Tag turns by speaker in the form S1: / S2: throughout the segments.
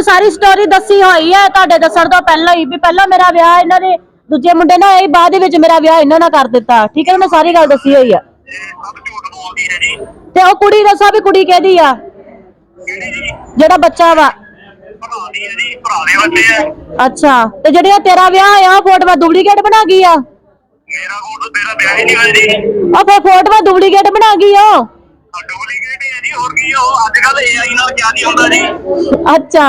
S1: ਮੈਨੂੰ ਸਾਰੀ ਸਟੋਰੀ ਦੱਸੀ ਹੋਈ ਹੈ ਤੁਹਾਡੇ ਦੱਸਣ ਤੋਂ ਪਹਿਲਾਂ ਹੀ ਵੀ ਪਹਿਲਾਂ ਮੇਰਾ ਵਿਆਹ ਇਹਨਾਂ ਦੇ ਦੂਜੇ ਮੁੰਡੇ ਨਾਲ ਹੋਇਆ ਸੀ, ਬਾਅਦ ਦੇ ਵਿੱਚ ਮੇਰਾ ਵਿਆਹ ਇਹਨਾਂ ਨਾਲ ਕਰ ਦਿੱਤਾ। ਠੀਕ ਹੈ ਨਾ, ਮੈਂ ਸਾਰੀ ਗੱਲ ਦੱਸੀ ਹੋਈ ਆ।
S2: ਇਹ ਸਭ ਝੂਠ ਬੋਲਦੀ ਹੈ ਜੀ
S1: ਤੇ ਉਹ ਕੁੜੀ ਦੱਸਾ ਵੀ ਕੁੜੀ ਕਿਹਦੀ ਆ?
S2: ਕਿਹੜੀ ਜੀ
S1: ਜਿਹੜਾ ਬੱਚਾ ਵਾ।
S2: ਭਰਾ ਦੀ ਹੈ ਜੀ ਭਰਾ ਦੇ ਬੱਚੇ ਹੈ
S1: ਅੱਛਾ ਤੇ ਜਿਹੜੀਆਂ ਤੇਰਾ ਵਿਆਹ ਹੋਇਆ ਉਹ ਫੋਟੋਆਂ ਡੁਪਲੀਕੇਟ ਬਣਾ ਗਈ ਆ?
S2: ਮੇਰਾ ਕੋਲ ਤੇਰਾ ਵਿਆਹ ਹੀ ਨਹੀਂ ਹੋਇਆ ਜੀ।
S1: ਉਹ ਫੋਟੋਆਂ ਡੁਪਲੀਕੇਟ ਬਣਾ ਗਈ ਉਹ?
S2: ਡੁਪਲੀਕੇਟ ਹੈ ਜੀ ਹੋਰ ਕੀ ਉਹ ਅੱਜ ਕੱਲ ਏਆਈ ਨਾਲ ਕਿਆ ਨਹੀਂ ਹੁੰਦਾ ਜੀ।
S1: ਅੱਛਾ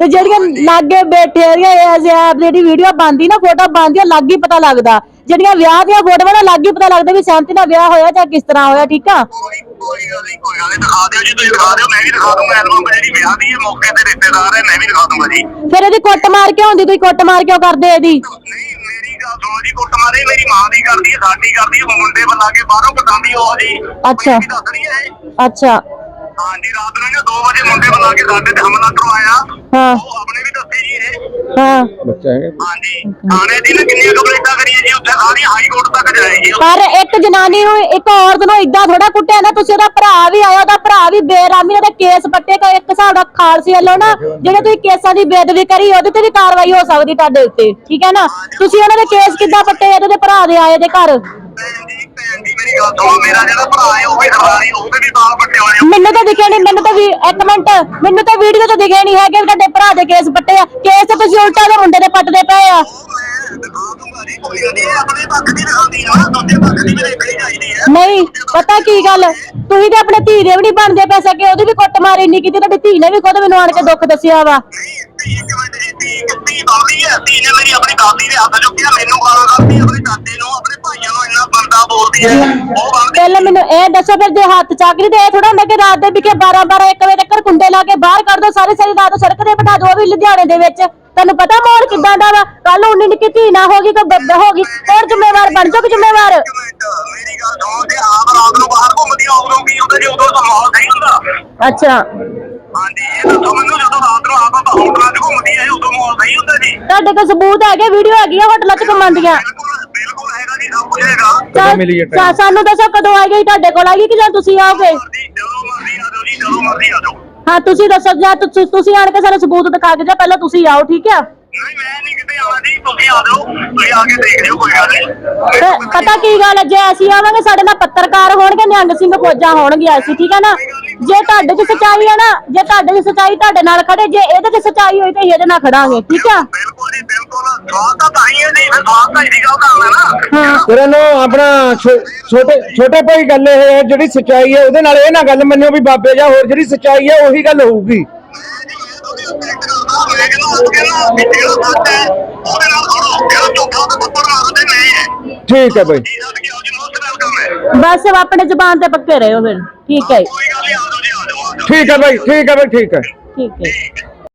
S1: ਤੇ ਜਿਹੜੀਆਂ ਲਾਗੇ ਬੈਠੇ ਐਸ ਐਪ ਜਿਹੜੀ ਵੀਡੀਓ ਬਣਦੀ ਨਾ ਫੋਟੋ ਬਣਦੀ ਆ ਲੱਗ ਹੀ ਪਤਾ ਲੱਗਦਾ। ਜਿਹੜੀਆਂ ਵਿਆਹ ਦੀਆਂ ਫੋਟੋਆਂ ਨਾਲ ਲੱਗ ਹੀ ਪਤਾ ਲੱਗਦਾ ਵੀ ਸਹਿਮਤੀ ਨਾਲ ਵਿਆਹ ਹੋਇਆ ਜਾਂ ਕਿਸ ਤਰ੍ਹਾਂ ਹੋਇਆ ਠੀਕ ਆ?
S2: ਕੋਈ ਕੋਈ ਗੱਲ ਨਹੀਂ ਕੋਈ ਗੱਲ ਨਹੀਂ ਦਿਖਾ ਦਿਓ ਜੀ ਤੁਸੀਂ ਦਿਖਾ ਦਿਓ ਮੈਂ ਵੀ ਦਿਖਾ ਦੂੰਗਾ ਐਲਬਮ ਜਿਹੜੀ ਵਿਆਹ ਦੀ ਹੈ ਮੌਕੇ ਤੇ ਰਿਸ਼ਤੇਦਾਰ ਹੈ ਮੈਂ ਵੀ ਦਿਖਾ ਦੂੰਗਾ ਜੀ।
S1: ਫਿਰ ਇਹਦੀ ਕੁੱਟ ਮਾਰ ਕਿਉਂ ਹੁੰਦੀ ਤੁਸੀਂ ਕੁੱਟ ਮਾਰ ਕਿਉਂ ਕਰਦੇ ਇਹਦੀ?
S2: ਨਹੀਂ ਮੇਰੀ ਗੱਲ ਸੁਣੋ ਜੀ ਕੁੱਟ ਮਾਰੇ ਮੇਰੀ ਮਾਂ ਦੀ ਕਰਦੀ ਹੈ ਸਾਡੀ ਕਰਦੀ ਹੈ ਮੁੰਡੇ ਬੁਲਾ ਕੇ ਬਾਹਰੋਂ ਪਟਾਉਂਦੀ ਉਹ ਜੀ।
S1: ਅੱਛਾ।
S2: ਵੀ ਦੱਸਣੀ ਹੈ ਇਹ?
S1: ਅੱਛਾ।
S2: ਹਾਂਜੀ ਰਾਤ ਨੂੰ ਇਹਨੇ 2 ਵਜੇ ਮੁੰਡੇ ਬੁਲਾ ਕੇ ਸਾਡੇ ਤੇ ਹਮਲਾ ਕਰਵਾਇਆ।
S1: ਹਾਂ।
S2: ਉਹ ਆਪਣੇ ਵੀ ਦੱਸੇ ਜੀ ਇਹ।
S1: ਹਾਂ।
S3: ਬੱਚਾ ਹੈ
S2: ਹਾਂਜੀ। ਥਾਣੇ ਦੀ ਨੇ ਕਿੰਨੀਆਂ ਕੰਪਲੇਂਟਾਂ ਕਰੀਆਂ ਜੀ ਉੱਥੇ ਸਾਰੀ ਹਾਈ ਕੋਰਟ ਤੱਕ ਜਾਏਗੀ।
S1: ਪਰ ਇੱਕ ਜਨਾਨੀ ਨੂੰ ਇੱਕ ਔਰਤ ਨੂੰ ਇਦਾਂ ਥੋੜਾ ਕੁੱਟਿਆ ਨਾ ਤੁਸੀਂ ਉਹਦਾ ਭਰਾ ਵੀ ਆਇਆ ਉਹਦਾ ਭਰਾ ਵੀ ਬੇਰਾਮੀ ਨਾਲ ਕੇਸ ਪੱਟੇ ਕਾ ਇੱਕ ਹਿਸਾਬ ਦਾ ਖਾਲਸੀ ਵੱਲੋਂ ਨਾ ਜਿਹੜੇ ਤੁਸੀਂ ਕੇਸਾਂ ਦੀ ਬੇਦਬੀ ਕਰੀ ਉਹਦੇ ਤੇ ਵੀ ਕਾਰਵਾਈ ਹੋ ਸਕਦੀ ਤੁਹਾਡੇ ਉੱਤੇ ਠੀਕ ਹੈ ਨਾ? ਤੁਸੀਂ ਉਹਨਾਂ ਦੇ ਕੇਸ ਕਿੱਦਾਂ ਪੱਟੇ ਇਹਦੇ ਦੇ ਭਰਾ ਦੇ ਆਏ ਦੇ ਘਰ?
S2: ਭੈਣ ਜੀ ਭੈਣ ਜੀ ਮੇਰੀ ਗੱਲ ਸੁਣੋ ਮੇਰਾ ਜਿਹੜਾ ਭਰਾ ਹੈ ਉਹ ਵੀ ਸਰਦਾਰੀ ਉਹਦੇ ਵੀ ਬਾਲ
S1: ਤਾਂ ਦਿਖਿਆ ਨਹੀਂ ਮੈਨੂੰ ਤਾਂ ਵੀ ਇੱਕ ਮਿੰਟ ਮੈਨੂੰ ਤਾਂ ਵੀਡੀਓ ਤੋਂ ਦਿਖਿਆ ਨਹੀਂ ਹੈਗੇ ਵੀ ਤੁਹਾਡੇ ਭਰਾ ਦੇ ਕੇਸ ਪੱਟੇ ਆ। ਕੇਸ ਤਾਂ ਤੁਸੀਂ ਉਲਟਾ ਦੇ ਮੁੰਡੇ ਦੇ ਪੱਟਦੇ ਪਏ ਆ।
S2: ਦਿਖਾ ਨਹੀਂ
S1: ਪਤਾ ਕੀ ਗੱਲ? ਤੁਸੀਂ ਤੇ ਆਪਣੇ ਧੀ ਦੇ ਵੀ ਨਹੀਂ ਬਣਦੇ ਪੈ ਸਕੇ ਉਹਦੀ ਵੀ ਕੁੱਟ ਮਾਰੀ ਨਹੀਂ ਕੀਤੀ ਤੁਹਾਡੀ ਧੀ ਨੇ ਵੀ ਖੁਦ ਮੈਨੂੰ ਆਣ ਕੇ ਦੁੱਖ ਦੱਸਿਆ ਵਾ।
S2: ਨਹੀਂ ਧੀ ਇੱਕ ਮਿੰਟ ਜੀ ਧੀ ਧੀ ਬਣਦੀ ਹੈ ਧੀ ਨੇ ਮੇਰੀ ਆਪਣੀ ਦਾਦੀ ਦੇ ਹੱਥ ਚੁੱਕਿਆ ਮੈਨੂੰ ਗਾਲਾਂ ਕੱਢਦੀ ਆਪਣੇ ਦਾਦੇ ਨੂੰ ਆਪਣੇ ਭਾਈਆਂ ਨੂੰ ਇੰਨਾ ਬੰਦਾ ਬੋਲਦੀ ਹੈ ਉਹ ਬਣਦੀ
S1: ਪਹਿਲਾਂ ਮੈਨੂੰ ਇਹ ਦੱਸੋ ਫਿਰ ਜੇ ਹੱਥ ਚੱਕਰੀ ਤੇ ਇਹ ਥੋੜਾ ਹੁੰਦਾ ਕਿ ਰਾਤ ਦੇ ਵਿਕੇ 12 12 1 ਵਜੇ ਤੱਕ ਕੁੰਡੇ ਲਾ ਕੇ ਬਾਹਰ ਕੱਢ ਦੋ ਸਾਰੀ ਸਾਰੀ ਰਾਤ ਸੜਕ ਤੇ ਬਿਠਾ ਦੋ ਉਹ ਵੀ ਲੁਧਿਆਣੇ ਦੇ ਵਿੱਚ। ਤੈਨੂੰ ਪਤਾ ਮੋੜ ਕਿੱਦਾਂ ਦਾ ਵਾ? ਕੱਲ ਉਨੀ ਨਿੱਕੀ ਧੀ ਨਾ ਹੋ ਗਈ ਤਾਂ ਬੱਬਾ ਹੋ ਗਈ। ਹੋਰ ਜ਼ਿੰਮੇਵਾਰ ਬਣ ਜਾਓ ਜ਼ਿੰਮੇਵਾਰ।
S2: ਇੱਕ ਮਿੰਟ ਮੇਰੀ ਗੱਲ ਸੁਣੋ ਜੇ ਆਪ ਰਾਤ ਨੂੰ ਬਾਹਰ ਘੁੰਮਦੀ ਆ ਉਦੋਂ ਕੀ ਹੁੰਦਾ? ਜੀ ਉਦੋਂ ਤਾਂ ਮਾਹੌਲ ਸਹੀ ਹੁੰਦਾ।
S1: ਅੱਛਾ।
S2: ਹਾਂਜੀ ਇਹ ਦੱਸੋ ਮੈਨੂੰ ਜਦੋਂ ਰਾਤ ਨੂੰ ਆਪ 'ਚ ਘੁੰਮਦੀ ਆ ਉਦੋਂ ਮਾਹੌਲ ਸਹੀ ਹੁੰਦਾ ਜੀ?
S1: ਤੁਹਾਡੇ ਕੋਲ ਸਬੂਤ ਹੈਗੇ ਵੀਡੀਓ ਹੈਗੀ ਆ ਹੋਟਲਾਂ 'ਚ ਕਮਾਉਂਦੀਆਂ ਚੱਲ,
S3: ਮਿਲੀ ਹੈ
S1: ਸਾ- ਸਾਨੂੰ ਦੱਸੋ ਕਦੋਂ ਆ ਗਈ ਤੁਹਾਡੇ ਕੋਲ ਆ ਗਈ ਕਿ ਜਾਂ ਤੁਸੀਂ ਆਓਗੇ?
S2: ਮਰਜ਼ੀ ਜਦੋਂ ਮਰਜ਼ੀ ਆ ਜਾਓ ਜੀ ਜਦੋਂ ਮਰਜ਼ੀ ਆ ਜਾਓ
S1: ਹਾਂ ਤੁਸੀਂ ਦੱਸੋ ਜਾਂ ਤੁਸੀਂ ਤੁਸੀਂ ਆਣ ਕੇ ਸਾਨੂੰ ਸਬੂਤ ਦਿਖਾ ਕੇ ਜਾਂ ਪਹਿਲਾਂ ਤੁਸੀਂ ਆਓ ਠੀਕ ਆ?
S2: ਨਹੀਂ ਮੈਂ ਨਹੀਂ ਕਿਤੇ ਆਉਣਾ ਜੀ ਤੁਸੀਂ ਆ ਜਾਓ ਤੁਸੀਂ ਆ ਕੇ ਦੇਖ ਲਿਓ ਕੋਈ ਗੱਲ ਨਹੀਂ।
S1: ਤੇ ਪਤਾ ਕੀ ਗੱਲ ਹੈ ਜੇ ਅਸੀਂ ਆਵਾਂਗੇ ਸਾਡੇ ਨਾਲ ਪੱਤਰਕਾਰ ਹੋਣਗੇ ਨਿਹੰਗ ਸਿੰਘ ਫੌਜਾਂ ਹੋਣਗੀਆਂ ਅਸੀਂ ਠੀਕ ਹੈ ਨਾ? ਜੇ ਤੁਹਾਡੇ 'ਚ ਸਚਾਈ ਹੈ ਨਾ ਜੇ ਤੁਹਾਡੇ 'ਚ ਸਚਾਈ ਤੁਹਾਡੇ ਨਾਲ ਖੜੇ ਜੇ ਇਹਦੇ 'ਚ ਸਚਾਈ ਹੋਈ ਤੇ ਇਹਦੇ ਨਾਲ ਖੜਾਂਗੇ ਠੀਕ ਆ
S2: ਬਿਲਕੁਲ ਜੀ ਬਿਲਕੁਲ। ਸਵਾਲ ਤਾਂ ਤਾਂ ਹੀ ਹੈ ਜੀ ਫਿਰ ਸਵਾਲ ਤਾਂ ਇਹਦੀ ਗੱਲ ਕਰਨਾ ਨਾ।
S1: ਹਾਂ।
S3: ਤੇਰਾ ਨੂੰ ਆਪਣਾ ਛੋਟੇ ਛੋਟੇ ਭਾਈ ਗੱਲ ਇਹ ਹੈ ਜਿਹੜੀ ਸਚਾਈ ਹੈ ਉਹਦੇ ਨਾਲ ਇਹ ਨਾ ਗੱਲ ਮੰਨਿਓ ਵੀ ਬਾਬੇ ਜਾਂ ਹੋਰ ਜਿਹੜੀ ਸਚਾਈ ਹੈ ਉਹੀ ਗੱਲ ਹੋਊਗੀ।
S2: ਉਹ ਕਹਿੰਦਾ ਜਿਹੜਾ ਹੈ ਉਹਦੇ ਨਾਲ
S3: ਠੀਕ ਹੈ ਭਾਈ
S2: ਜੀ ਸੱਚ ਕੀ ਅੱਜ ਮੋਸਟ ਵੈਲਕਮ ਹੈ
S1: ਬਸ ਆਪਣੇ ਜ਼ੁਬਾਨ ਤੇ ਪੱਕੇ ਰਹੋ ਫਿਰ। ਠੀਕ ਹੈ
S2: ਕੋਈ ਗੱਲ ਨਹੀਂ ਆ ਜਾਓ ਜੀ। ਆ ਜਾਓ ਆ ਜਾਓ
S3: ਠੀਕ ਹੈ ਭਾਈ ਠੀਕ ਹੈ ਭਾਈ ਠੀਕ ਹੈ।
S1: ਠੀਕ ਹੈ